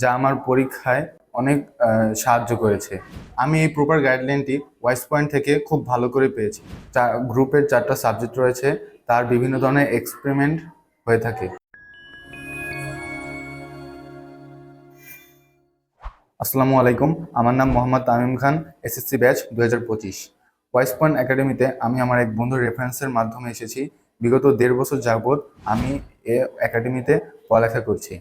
যা আমার পরীক্ষায় অনেক সাহায্য করেছে। আমি এই প্রপার গাইডলাইনটি ওয়াইস পয়েন্ট থেকে খুব ভালো করে পেয়েছি। চা গ্রুপের চারটা সাবজেক্ট রয়েছে, তার বিভিন্ন ধরনের এক্সপেরিমেন্ট হয়ে থাকে। আসসালামু আলাইকুম, আমার নাম মোহাম্মদ তামিম খান এসএসসি ব্যাচ দু হাজার পঁচিশ। ওয়াইস পয়েন্ট একাডেমিতে আমি আমার এক বন্ধুর রেফারেন্সের মাধ্যমে এসেছি। বিগত দেড় বছর যাবৎ আমি এ একাডেমিতে পড়ালেখা করছি।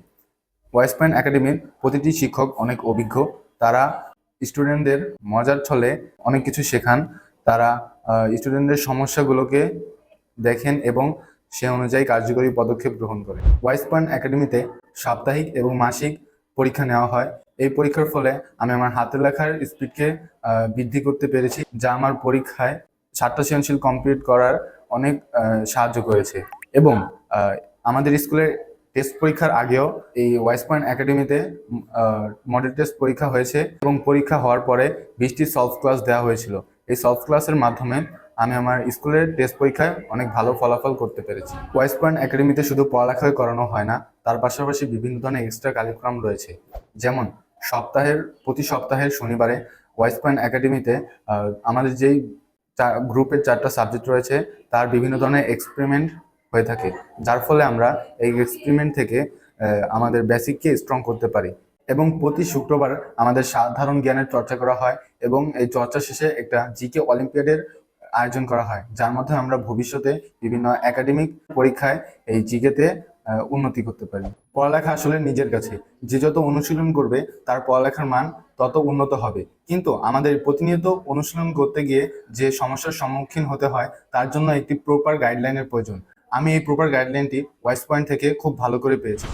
ওয়াইস পয়েন্ট একাডেমির প্রতিটি শিক্ষক অনেক অভিজ্ঞ। তারা স্টুডেন্টদের মজার ছলে অনেক কিছু শেখান। তারা স্টুডেন্টদের সমস্যাগুলোকে দেখেন এবং সে অনুযায়ী কার্যকরী পদক্ষেপ গ্রহণ করে। ওয়াইস পয়েন্ট একাডেমিতে সাপ্তাহিক এবং মাসিক পরীক্ষা নেওয়া হয়। এই পরীক্ষার ফলে আমি আমার হাতের লেখার স্পিডকে বৃদ্ধি করতে পেরেছি, যা আমার পরীক্ষায় সাতটা সৃজনশীল কমপ্লিট করার অনেক সাহায্য করেছে। এবং আমাদের স্কুলের টেস্ট পরীক্ষার আগেও এই ওয়াইস পয়েন্ট একাডেমিতে মডেল টেস্ট পরীক্ষা হয়েছে এবং পরীক্ষা হওয়ার পরে বিশটি সলভ ক্লাস দেওয়া হয়েছিল। এই সলভ ক্লাসের মাধ্যমে আমি আমার স্কুলের টেস্ট পরীক্ষায় অনেক ভালো ফলাফল করতে পেরেছি। ওয়াইস পয়েন্ট একাডেমিতে শুধু পড়ালেখাই করানো হয় না, তার পাশাপাশি বিভিন্ন ধরনের এক্সট্রা কারিকুলাম রয়েছে। যেমন সপ্তাহের, প্রতি সপ্তাহের শনিবারে ওয়াইস পয়েন্ট একাডেমিতে আমাদের যেই গ্রুপের চারটা সাবজেক্ট রয়েছে, তার বিভিন্ন ধরনের এক্সপেরিমেন্ট হয়ে থাকে, যার ফলে আমরা এই এক্সপেরিমেন্ট থেকে আমাদের বেসিককে স্ট্রং করতে পারি। এবং প্রতি শুক্রবার আমাদের সাধারণ জ্ঞানের চর্চা করা হয় এবং এই চর্চা শেষে একটা জিকে অলিম্পিয়াডের আয়োজন করা হয়, যার মাধ্যমে আমরা ভবিষ্যতে বিভিন্ন একাডেমিক পরীক্ষায় এই জিকেতে উন্নতি করতে পারি। পড়ালেখা আসলে নিজের কাছে, যে যত অনুশীলন করবে, তার পড়ালেখার মান তত উন্নত হবে। কিন্তু আমাদের প্রতিনিয়ত অনুশীলন করতে গিয়ে যে সমস্যার সম্মুখীন হতে হয়, তার জন্য একটি প্রপার গাইডলাইনের প্রয়োজন। আমি এই প্রপার গাইডলাইনটি ওয়াইস পয়েন্ট থেকে খুব ভালো করে পেয়েছি।